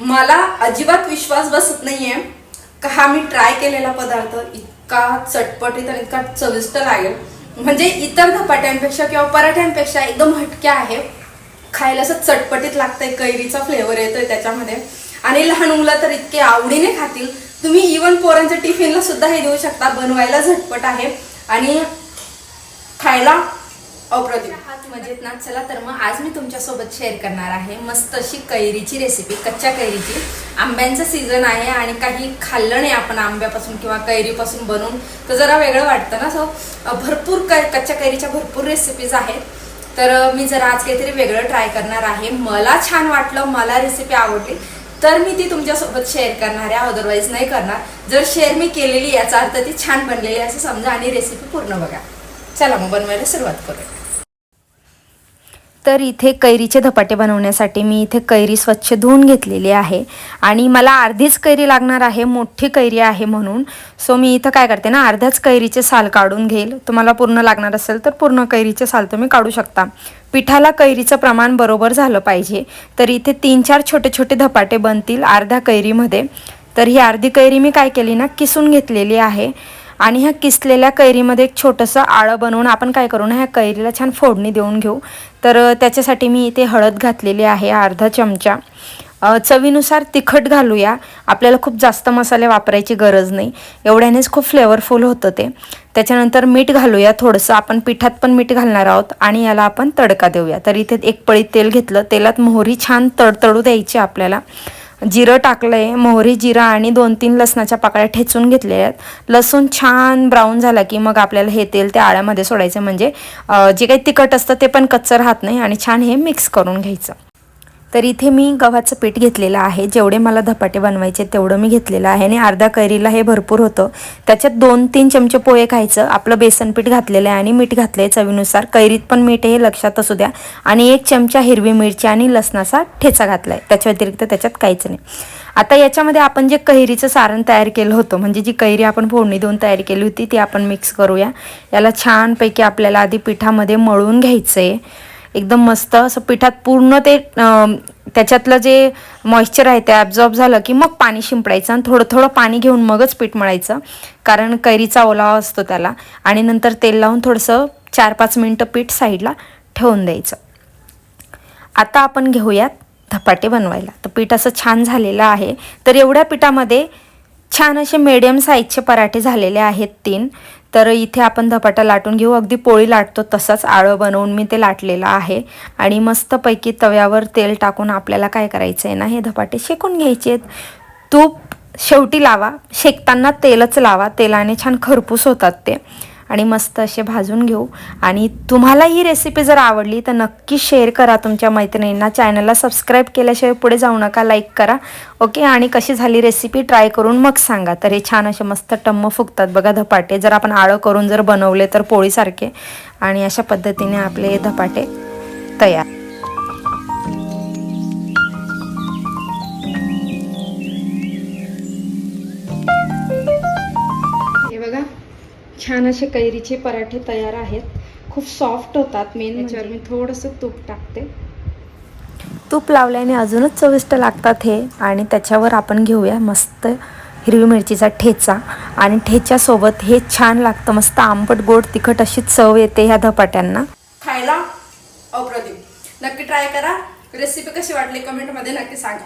मला अजिबात विश्वास बसत नाहीये. का हा मी ट्राय केलेला पदार्थ इतका चटपटीत आणि इतका चविष्ट लागेल. म्हणजे इतर धपाट्यांपेक्षा किंवा पराठ्यांपेक्षा एकदम हटके आहे. खायला असं चटपटीत लागतंय कैरीचा फ्लेवर येतोय त्याच्यामध्ये. आणि लहान मुलं तर इतके आवडीने खातील. तुम्ही इवन पोरांच्या टिफिनला सुद्धा हे देऊ शकता. बनवायला झटपट आहे. आणि खायला अप्रतिम. मजेत ना चला तर मग आज मी तुमच्यासोबत शेअर करणार आहे मस्त अशी कैरीची रेसिपी कच्च्या कैरीची. आंब्यांचं सीझन आहे आणि काही खाल्लं नाही आपण आंब्यापासून किंवा कैरीपासून बनवून. तर जरा वेगळं वाटतं ना सो भरपूर कै कच्च्या कैरीच्या भरपूर रेसिपीज आहेत. तर मी जरा आज काहीतरी वेगळं ट्राय करणार आहे. मला छान वाटलं मला रेसिपी आवडली तर मी ती तुमच्यासोबत शेअर करणार आहे. अदरवाईज नाही करणार. जर शेअर मी केलेली याचा अर्थ ती छान बनलेली आहे असं समजा आणि रेसिपी पूर्ण बघा. चला मग बनवायला सुरुवात करूया. तर इथे कैरीचे धपाटे बनवण्यासाठी मी इथे कैरी स्वच्छ धुवून घेतलेली आहे. आणि मला अर्धीच कैरी लागणार आहे मोठी कैरी आहे म्हणून. सो मी इथं काय करते ना अर्ध्याच कैरीचे साल काढून घेईल. तुम्हाला पूर्ण लागणार असेल तर पूर्ण कैरीचे साल तुम्ही काढू शकता. पिठाला कैरीचं प्रमाण बरोबर झालं पाहिजे. तर इथे तीन चार छोटे छोटे धपाटे बनतील अर्ध्या कैरीमध्ये. तर ही अर्धी कैरी मी काय केली ना किसून घेतलेली आहे. आणि ह्या किसलेल्या कैरीमध्ये एक छोटंसं आळं बनवून आपण काय करू ना ह्या कैरीला छान फोडणी देऊन घेऊ. तर त्याच्यासाठी मी इथे हळद घातलेली आहे अर्धा चमचा. चवीनुसार तिखट घालूया. आपल्याला खूप जास्त मसाले वापरायची गरज नाही. एवढ्यानेच खूप फ्लेवरफुल होतं ते. त्याच्यानंतर मीठ घालूया थोडंसं. आपण पिठात पण मीठ घालणार आहोत आणि याला आपण तडका देऊया. तर इथे एक पळी तेल घेतलं. तेलात मोहरी छान तडतडू द्यायची आपल्याला. जिरं टाकलं आहे मोहरी जिरं आणि दोन तीन लसणाच्या पाकळ्या ठेचून घेतलेल्या आहेत. लसूण छान ब्राऊन झाला की मग आपल्याला हे तेल त्या आळ्यामध्ये सोडायचं. म्हणजे जे काही तिखट असतं ते पण कच्चं राहत नाही आणि छान हे मिक्स करून घ्यायचं. तर इथे मी गव्हाचं पीठ घेतलेलं आहे. जेवढे मला धपाटे बनवायचे तेवढं मी घेतलेलं आहे. आणि अर्धा कैरीला हे भरपूर होतं. त्याच्यात दोन तीन चमचे पोहे खायचं. आपलं बेसन पीठ घातलेलं आहे आणि मीठ घातलं आहे चवीनुसार. कैरीत पण मीठ हे लक्षात असू द्या. आणि एक चमचा हिरवी मिरची आणि लसणाचा ठेचा घातला आहे त्याच्या व्यतिरिक्त त्याच्यात काहीच नाही. आता याच्यामध्ये आपण जे कैरीचं सारण तयार केलं होतं म्हणजे जी कैरी आपण फोडणी देऊन तयार केली होती ती आपण मिक्स करूया. याला छानपैकी आपल्याला आधी पिठामध्ये मळून घ्यायचं आहे एकदम मस्त असं पिठात पूर्ण ते त्याच्यातलं जे मॉइश्चर आहे ते ॲब्झॉर्ब झालं की मग पाणी शिंपडायचं आणि थोडं थोडं पाणी घेऊन मगच पीठ मळायचं. कारण कैरीचा ओलावा असतो त्याला. आणि नंतर तेल लावून थोडंसं चार पाच मिनटं पीठ साईडला ठेवून द्यायचं. आता आपण घेऊयात धपाटे बनवायला. तर पीठ असं छान झालेलं आहे. तर एवढ्या पिठामध्ये छान असे मिडियम साईजचे पराठे झालेले आहेत तीन. तर इथे आपण धपाटा लाटून घेऊ. अगदी पोळी लाटतो तसाच आळं बनवून मी ते लाटलेलं आहे. आणि मस्तपैकी तव्यावर तेल टाकून आपल्याला काय करायचं आहे ना हे धपाटे शेकून घ्यायचे आहेत. तूप शेवटी लावा. शेकताना तेलच लावा. तेलाने छान खरपूस होतात ते. आणि मस्त असे भाजून घेऊ. आणि तुम्हाला ही रेसिपी जर आवडली तर नक्की शेअर करा तुमच्या मैत्रिणींना. चॅनलला सबस्क्राईब केल्याशिवाय पुढे जाऊ नका लाईक करा. ओके आणि कशी झाली रेसिपी ट्राय करून मग सांगा. तर हे छान असे मस्त टम्म फुगतात बघा धपाटे. जर आपण आळं करून जर बनवले तर पोळीसारखे. आणि अशा पद्धतीने आपले हे धपाटे तयार. छान असे कैरीचे पराठे तयार आहेत. खूप सॉफ्ट होतात मेन याच्यावर मी थोडंसं तूप टाकते. तूप लावल्याने अजूनच चविष्ट लागतात हे. आणि त्याच्यावर आपण घेऊया मस्त हिरवी मिरचीचा ठेचा. आणि ठेच्यासोबत हे छान लागतं. मस्त आंबट गोड तिखट अशी चव येते ह्या धपाट्यांना. खायला अप्रतिम. नक्की ट्राय करा. रेसिपी कशी वाटली? कमेंटमध्ये नक्की सांगा.